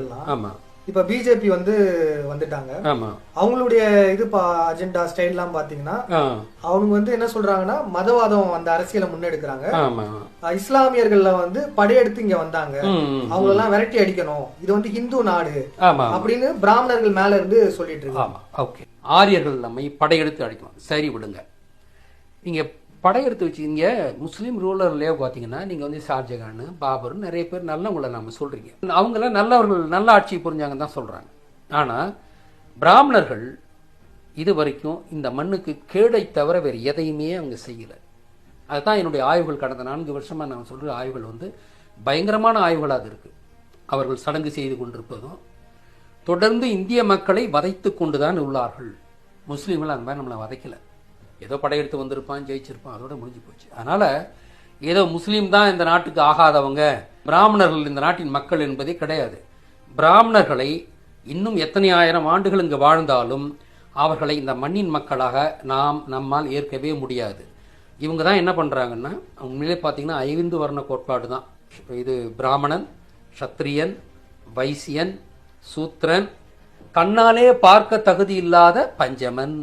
எல்லாம். இப்ப பிஜேபி வந்து வந்துட்டாங்க. அவங்களுடைய இது அஜெண்டா ஸ்டைல்லாம் பாத்தீங்கன்னா அவங்க வந்து என்ன சொல்றாங்கன்னா மதவாதம் அந்த அரசியலை முன்னெடுக்கிறாங்க. இஸ்லாமியர்கள்ல வந்து படையெடுத்து இங்க வந்தாங்க. அவங்க எல்லாம் விரட்டி அடிக்கணும். இது வந்து ஹிந்து நாடு அப்படின்னு பிராமணர்கள் மேல இருந்து சொல்லிட்டு இருக்காங்க. ஓகே. ஆரியர்கள் நம்மை படையெடுத்து அடிக்கலாம் சரி விடுங்க. நீங்க படையெடுத்து வச்சுக்கிங்க முஸ்லீம் ரூலர்லேயே பார்த்தீங்கன்னா நீங்கள் வந்து ஷாஜகான் பாபர் நிறைய பேர் நல்லவங்களை நம்ம சொல்கிறீங்க அவங்களாம் நல்லவர்கள் நல்ல ஆட்சி புரிஞ்சாங்கன்னு தான் சொல்கிறாங்க ஆனால் பிராமணர்கள் இது வரைக்கும் இந்த மண்ணுக்கு கேடை தவிர வேறு எதையுமே அவங்க செய்யலை. அதுதான் என்னுடைய ஆய்வுகள் கடந்த நான்கு வருஷமாக நான் சொல்கிற ஆய்வுகள் வந்து பயங்கரமான ஆய்வுகளாக இருக்குது அவர்கள் சடங்கு செய்து கொண்டிருப்பதும் தொடர்ந்து இந்திய மக்களை வதைத்து கொண்டுதான் உள்ளார்கள். முஸ்லீம்கள் அந்த மாதிரி நம்மளை வதைக்கலை. ஏதோ படையெடுத்து வந்திருப்பான் ஜெயிச்சிருப்பான் அதோட முடிஞ்சு போச்சு. அதனால ஏதோ முஸ்லீம் தான் இந்த நாட்டுக்கு ஆகாதவங்க பிராமணர்கள் இந்த நாட்டின் மக்கள் என்பதே கிடையாது. பிராமணர்களை இன்னும் எத்தனை ஆயிரம் ஆண்டுகள் இங்கு வாழ்ந்தாலும் அவர்களை இந்த மண்ணின் மக்களாக நாம் நம்மால் ஏற்கவே முடியாது. இவங்க தான் என்ன பண்ணுறாங்கன்னா உண்மையிலே பார்த்தீங்கன்னா ஐந்து வர்ண கோட்பாடு தான். இது பிராமணன் சத்திரியன் வைசியன் சூத்திரன் கண்ணாலே பார்க்க தகுதி இல்லாத பஞ்சமன்.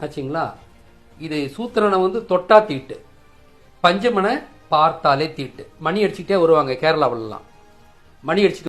ஆச்சுங்களா? இது சூத்திரனை வந்து தொட்டா தீட்டு. பஞ்சமனை பார்த்தாலே தீட்டு. மணி அடிச்சுக்கிட்டே வருவாங்க கேரளாவிலலாம். மணி அடிச்சுட்டு